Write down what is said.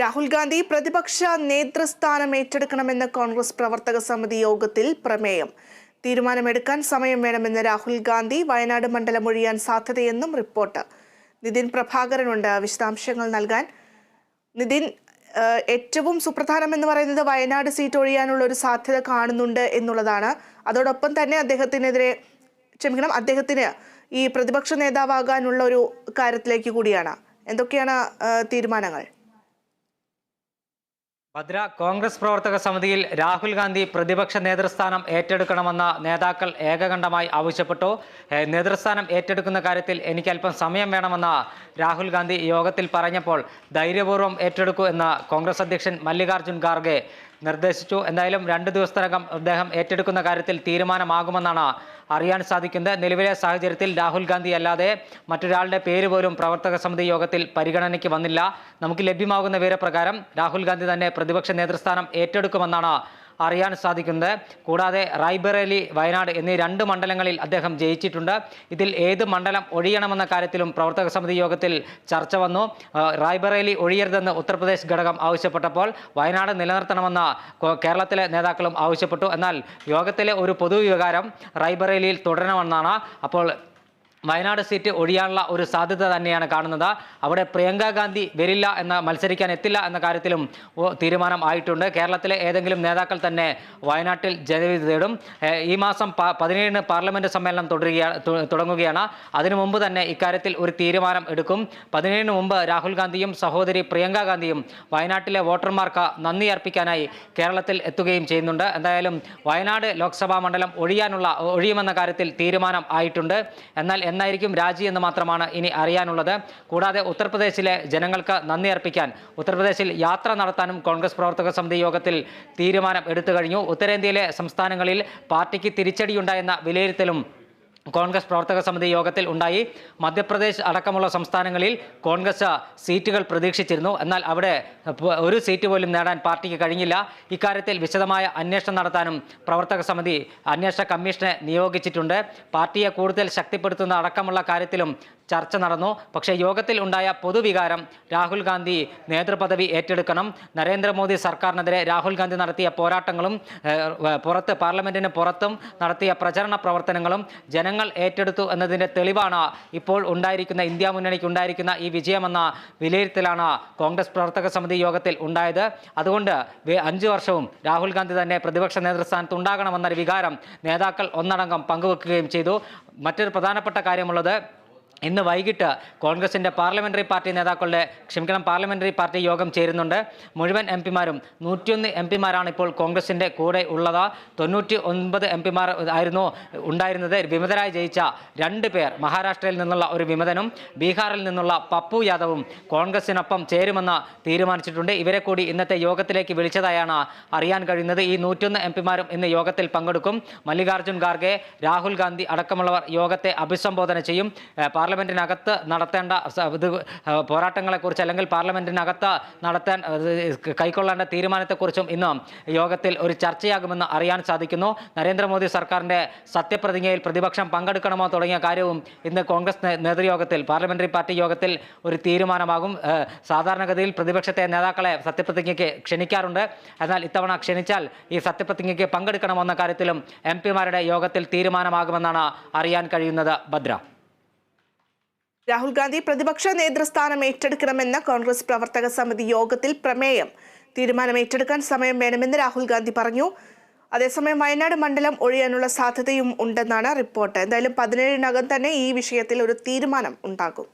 രാഹുൽ ഗാന്ധി പ്രതിപക്ഷ നേതൃസ്ഥാനം ഏറ്റെടുക്കണമെന്ന കോൺഗ്രസ് പ്രവർത്തക സമിതി യോഗത്തിൽ പ്രമേയം. തീരുമാനമെടുക്കാൻ സമയം വേണമെന്ന് രാഹുൽ ഗാന്ധി വയനാട് മണ്ഡലം ഒഴിയാൻ സാധ്യതയെന്നും റിപ്പോർട്ട്. നിതിൻ പ്രഭാകരനുണ്ട് വിശദാംശങ്ങൾ നൽകാൻ. നിതിൻ ഏറ്റവും ഏറ്റവും സുപ്രധാനമെന്ന് പറയുന്നത് വയനാട് സീറ്റ് ഒഴിയാനുള്ള ഒരു സാധ്യത കാണുന്നുണ്ട് എന്നുള്ളതാണ്. അതോടൊപ്പം തന്നെ അദ്ദേഹത്തിനെതിരെ ക്ഷമിക്കണം അദ്ദേഹത്തിന് ഈ പ്രതിപക്ഷ നേതാവാകാനുള്ള ഒരു കാര്യത്തിലേക്ക് കൂടിയാണ്. എന്തൊക്കെയാണ് തീരുമാനങ്ങൾ? ഭദ്ര കോൺഗ്രസ് പ്രവർത്തക സമിതിയിൽ രാഹുൽ ഗാന്ധി പ്രതിപക്ഷ നേതൃസ്ഥാനം ഏറ്റെടുക്കണമെന്ന് നേതാക്കൾ ഏകകണ്ഠമായി ആവശ്യപ്പെട്ടു. നേതൃസ്ഥാനം ഏറ്റെടുക്കുന്ന കാര്യത്തിൽ എനിക്ക് അല്പം സമയം വേണമെന്ന് രാഹുൽ ഗാന്ധി യോഗത്തിൽ പറഞ്ഞപ്പോൾ ധൈര്യപൂർവം ഏറ്റെടുക്കൂ എന്ന് കോൺഗ്രസ് അധ്യക്ഷൻ മല്ലികാർജുൻ ഖാർഗെ നിർദ്ദേശിച്ചു. എന്തായാലും രണ്ട് ദിവസത്തിനകം അദ്ദേഹം ഏറ്റെടുക്കുന്ന കാര്യത്തിൽ തീരുമാനമാകുമെന്നാണ് അറിയാൻ സാധിക്കുന്നത്. നിലവിലെ സാഹചര്യത്തിൽ രാഹുൽ ഗാന്ധി അല്ലാതെ മറ്റൊരാളുടെ പേര് പോലും പ്രവർത്തക സമിതി യോഗത്തിൽ പരിഗണനയ്ക്ക് വന്നില്ല. നമുക്ക് ലഭ്യമാകുന്ന വിവരപ്രകാരം രാഹുൽ ഗാന്ധി തന്നെ പ്രതിപക്ഷ നേതൃസ്ഥാനം ഏറ്റെടുക്കുമെന്നാണ് അറിയാൻ സാധിക്കുന്നത്. കൂടാതെ റായ്ബറേലി വയനാട് എന്നീ രണ്ട് മണ്ഡലങ്ങളിൽ അദ്ദേഹം ജയിച്ചിട്ടുണ്ട്. ഇതിൽ ഏത് മണ്ഡലം ഒഴിയണമെന്ന കാര്യത്തിലും പ്രവർത്തക സമിതി യോഗത്തിൽ ചർച്ച വന്നു. റായ്ബറേലി ഒഴിയരുതെന്ന് ഉത്തർപ്രദേശ് ഘടകം ആവശ്യപ്പെട്ടപ്പോൾ വയനാട് നിലനിർത്തണമെന്ന കേരളത്തിലെ നേതാക്കളും ആവശ്യപ്പെട്ടു. എന്നാൽ യോഗത്തിലെ ഒരു പൊതുവികാരം റായ്ബറേലിയിൽ തുടരണമെന്നാണ് അപ്പോൾ വയനാട് സീറ്റ് ഒഴിയാനുള്ള ഒരു സാധ്യത തന്നെയാണ് കാണുന്നത്. അവിടെ പ്രിയങ്ക ഗാന്ധി വരില്ല എന്ന മത്സരിക്കാൻ എത്തില്ല എന്ന കാര്യത്തിലും തീരുമാനം ആയിട്ടുണ്ട്. കേരളത്തിലെ ഏതെങ്കിലും നേതാക്കൾ തന്നെ വയനാട്ടിൽ ജനവിധി തേടും. ഈ മാസം പതിനേഴിന് പാർലമെന്റ് സമ്മേളനം തുടരുകയാണ് തുടങ്ങുകയാണ്. അതിനു മുമ്പ് തന്നെ ഇക്കാര്യത്തിൽ ഒരു തീരുമാനം എടുക്കും. പതിനേഴിന് മുമ്പ് രാഹുൽ ഗാന്ധിയും സഹോദരി പ്രിയങ്ക ഗാന്ധിയും വയനാട്ടിലെ വോട്ടർമാർക്ക് നന്ദി അർപ്പിക്കാനായി കേരളത്തിൽ എത്തുകയും ചെയ്യുന്നുണ്ട്. എന്തായാലും വയനാട് ലോക്സഭാ മണ്ഡലം ഒഴിയാനുള്ള ഒഴിയുമെന്ന കാര്യത്തിൽ തീരുമാനം ആയിട്ടുണ്ട്. എന്നാൽ എന്നായിരിക്കും രാജി എന്ന് മാത്രമാണ് ഇനി അറിയാനുള്ളത്. കൂടാതെ ഉത്തർപ്രദേശിലെ ജനങ്ങൾക്ക് നന്ദി അർപ്പിക്കാൻ ഉത്തർപ്രദേശിൽ യാത്ര നടത്താനും കോൺഗ്രസ് പ്രവർത്തക സമിതി യോഗത്തിൽ തീരുമാനം എടുത്തു കഴിഞ്ഞു. ഉത്തരേന്ത്യയിലെ സംസ്ഥാനങ്ങളിൽ പാർട്ടിക്ക് തിരിച്ചടിയുണ്ടായെന്ന വിലയിരുത്തലും കോൺഗ്രസ് പ്രവർത്തക സമിതി യോഗത്തിൽ ഉണ്ടായി. മധ്യപ്രദേശ് അടക്കമുള്ള സംസ്ഥാനങ്ങളിൽ കോൺഗ്രസ് സീറ്റുകൾ പ്രതീക്ഷിച്ചിരുന്നു. എന്നാൽ അവിടെ ഒരു സീറ്റ് പോലും നേടാൻ പാർട്ടിക്ക് കഴിഞ്ഞില്ല. ഇക്കാര്യത്തിൽ വിശദമായ അന്വേഷണം നടത്താനും പ്രവർത്തക സമിതി അന്വേഷണ കമ്മീഷനെ നിയോഗിച്ചിട്ടുണ്ട്. പാർട്ടിയെ കൂടുതൽ ശക്തിപ്പെടുത്തുന്ന അടക്കമുള്ള കാര്യത്തിലും ചർച്ച നടന്നു. പക്ഷേ യോഗത്തിൽ ഉണ്ടായ പൊതുവികാരം രാഹുൽ ഗാന്ധി നേതൃപദവി ഏറ്റെടുക്കണം. നരേന്ദ്രമോദി സർക്കാരിനെതിരെ രാഹുൽ ഗാന്ധി നടത്തിയ പോരാട്ടങ്ങളും പുറത്ത് പാർലമെന്റിന് പുറത്തും നടത്തിയ പ്രചരണ പ്രവർത്തനങ്ങളും ജനങ്ങൾ ഏറ്റെടുത്തു എന്നതിന്റെ തെളിവാണ് ഇപ്പോൾ ഉണ്ടായിരിക്കുന്ന ഇന്ത്യ മുന്നണിക്ക് ഉണ്ടായിരിക്കുന്ന ഈ വിജയമെന്ന വിലയിരുത്തലാണ് കോൺഗ്രസ് പ്രവർത്തക സമിതി യോഗത്തിൽ ഉണ്ടായത്. അതുകൊണ്ട് അഞ്ചു വർഷവും രാഹുൽ ഗാന്ധി തന്നെ പ്രതിപക്ഷ നേതൃസ്ഥാനത്ത് ഉണ്ടാകണമെന്നൊരു വികാരം നേതാക്കൾ ഒന്നടങ്കം പങ്കുവെക്കുകയും ചെയ്തു. മറ്റൊരു പ്രധാനപ്പെട്ട കാര്യമുള്ളത് ഇന്ന് വൈകിട്ട് കോൺഗ്രസിന്റെ പാർലമെന്ററി പാർട്ടി നേതാക്കളുടെ ക്ഷമിക്കണം പാർലമെന്ററി പാർട്ടി യോഗം ചേരുന്നുണ്ട്. മുഴുവൻ എം പിമാരും നൂറ്റിയൊന്ന് എം പിമാരാണ് ഇപ്പോൾ കോൺഗ്രസിന്റെ കൂടെ ഉള്ളത്. തൊണ്ണൂറ്റി ഒൻപത് എം പിമാർ ആയിരുന്നു ഉണ്ടായിരുന്നത്. വിമതരായി ജയിച്ച രണ്ട് പേർ മഹാരാഷ്ട്രയിൽ നിന്നുള്ള ഒരു വിമതനും ബീഹാറിൽ നിന്നുള്ള പപ്പു യാദവും കോൺഗ്രസിനൊപ്പം ചേരുമെന്ന് തീരുമാനിച്ചിട്ടുണ്ട്. ഇവരെ കൂടി ഇന്നത്തെ യോഗത്തിലേക്ക് വിളിച്ചതായാണ് അറിയാൻ കഴിയുന്നത്. ഈ നൂറ്റൊന്ന് എം പിമാരും ഇന്ന് യോഗത്തിൽ പങ്കെടുക്കും. മല്ലികാർജുൻ ഖാർഗെ രാഹുൽ ഗാന്ധി അടക്കമുള്ളവർ യോഗത്തെ അഭിസംബോധന ചെയ്യും. പാർലമെന്റിനകത്ത് നടത്തേണ്ട ഇത് പോരാട്ടങ്ങളെക്കുറിച്ച് അല്ലെങ്കിൽ പാർലമെന്റിനകത്ത് നടത്താൻ കൈക്കൊള്ളേണ്ട തീരുമാനത്തെക്കുറിച്ചും ഇന്ന് യോഗത്തിൽ ഒരു ചർച്ചയാകുമെന്ന് അറിയാൻ സാധിക്കുന്നു. നരേന്ദ്രമോദി സർക്കാരിന്റെ സത്യപ്രതിജ്ഞയിൽ പ്രതിപക്ഷം പങ്കെടുക്കണമോ തുടങ്ങിയ കാര്യവും ഇന്ന് കോൺഗ്രസ് നേതൃയോഗത്തിൽ പാർലമെന്ററി പാർട്ടി യോഗത്തിൽ ഒരു തീരുമാനമാകും. സാധാരണഗതിയിൽ പ്രതിപക്ഷത്തെ നേതാക്കളെ സത്യപ്രതിജ്ഞയ്ക്ക് ക്ഷണിക്കാറുണ്ട്. എന്നാൽ ഇത്തവണ ക്ഷണിച്ചാൽ ഈ സത്യപ്രതിജ്ഞയ്ക്ക് പങ്കെടുക്കണമെന്ന കാര്യത്തിലും എം പിമാരുടെ യോഗത്തിൽ തീരുമാനമാകുമെന്നാണ് അറിയാൻ കഴിയുന്നത്. ഭദ്ര. രാഹുൽ ഗാന്ധി പ്രതിപക്ഷ നേതൃസ്ഥാനം ഏറ്റെടുക്കണമെന്ന കോൺഗ്രസ് പ്രവർത്തക സമിതി യോഗത്തിൽ പ്രമേയം. തീരുമാനം ഏറ്റെടുക്കാൻ സമയം വേണമെന്ന് രാഹുൽ ഗാന്ധി പറഞ്ഞു. അതേസമയം വയനാട് മണ്ഡലം ഒഴിയാനുള്ള സാധ്യതയും ഉണ്ടെന്നാണ് റിപ്പോർട്ട്. എന്തായാലും പതിനേഴിനകം തന്നെ ഈ വിഷയത്തിൽ ഒരു തീരുമാനം ഉണ്ടാകും.